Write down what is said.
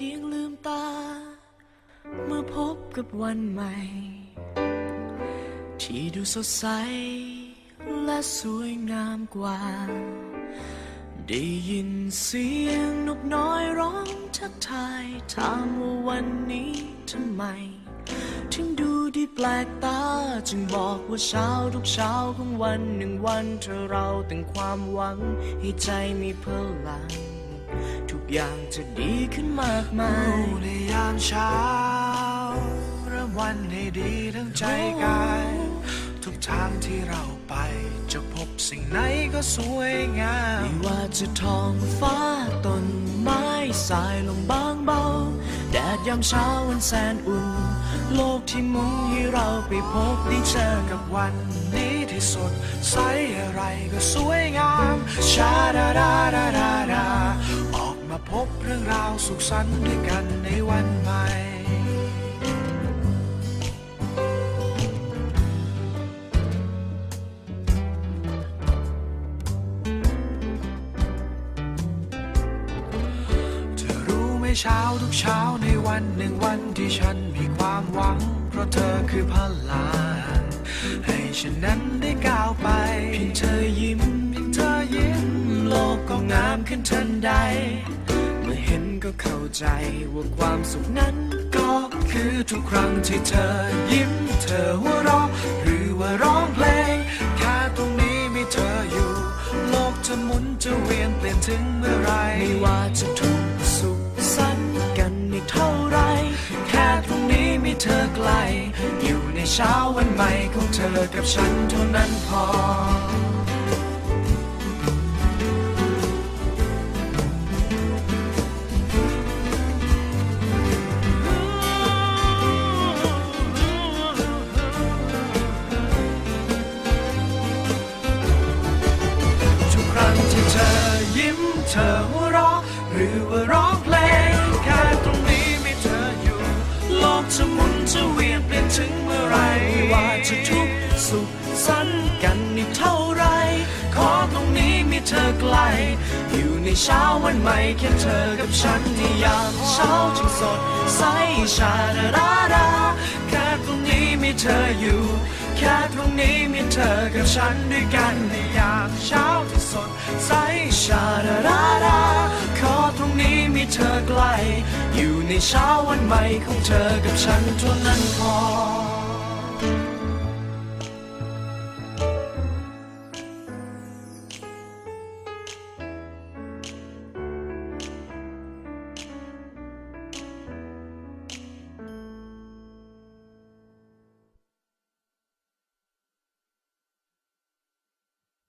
พียงลืมตา เมื่อพบกับวันใหม่ ที่ดูสดใส และสวยงามกว่า ได้ยินเสียงนกน้อยร้องทักทายถามว่าวันนี้ทำไม ถึงดูดีแปลกตา จึงบอกว่าเช้าทุกเช้าของวันหนึ่งวันเธอเราแต่งความหวังให้ใจมีพลัง อย่างจะดีขึ้นมากมายในยามเช้า เริ่มวันให้ดีทั้งใจกาย ทุกทางที่เราไป จะพบสิ่งไหนก็สวยงาม ไม่ว่าจะท้องฟ้าต้นไม้สายลงบางเบา แดดยามเช้าวันแสนอุ่น โลกที่หมุนให้เราไปพบได้เจอกับวันนี้ที่สดใสอะไรก็สวยงามชาดาดาดาดา พบเรื่องราวสุขสันต์ด้วยกันในวันใหม่เธอรู้ไหมเช้าทุกเช้าในวันหนึ่งวันที่ฉันมีความหวัง เพราะเธอคือพลังให้ฉันนั้นได้ก้าวไปเพียงเธอยิ้มเพียงเธอยิ้มโลกก็งามขึ้นทันใด เมื่อเห็นก็เข้าใจว่าความสุขนั้นก็คือทุกครั้งที่เธอยิ้มเธอหัวเราะหรือว่าร้องเพลงแค่ตรงนี้มีเธออยู่ โลกจะหมุนจะเวียนเปลี่ยนถึงเมื่อไรไม่ว่าจะทุกสุขสันกันอีกเท่าไร แค่ตรงนี้มีเธอไกล อยู่ในเช้าวันใหม่ของเธอกับฉันเท่านั้นพอือว่าร้องเพลงแค่ตรงนี้มีเธออยู่ โลกจะหมุนจะเวียนเปลี่ยนถึงเมื่อไรไม่ว่าจะทุกข์สุขสันต์กันอีกเท่าไร ขอตรงนี้มีเธอไกล อยู่ในเช้าวันใหม่แค่เธอกับฉันที่ยามเช้าจึงสดใสชาดาดาดาแค่ตรงนี้มีเธออยู่ แค่ตรงนี้มีเธอกับฉันด้วยกันในยามเช้าที่สดใสชาดาดา เช้าวันใหม่ของเธอกับฉันทั่านั้นพอ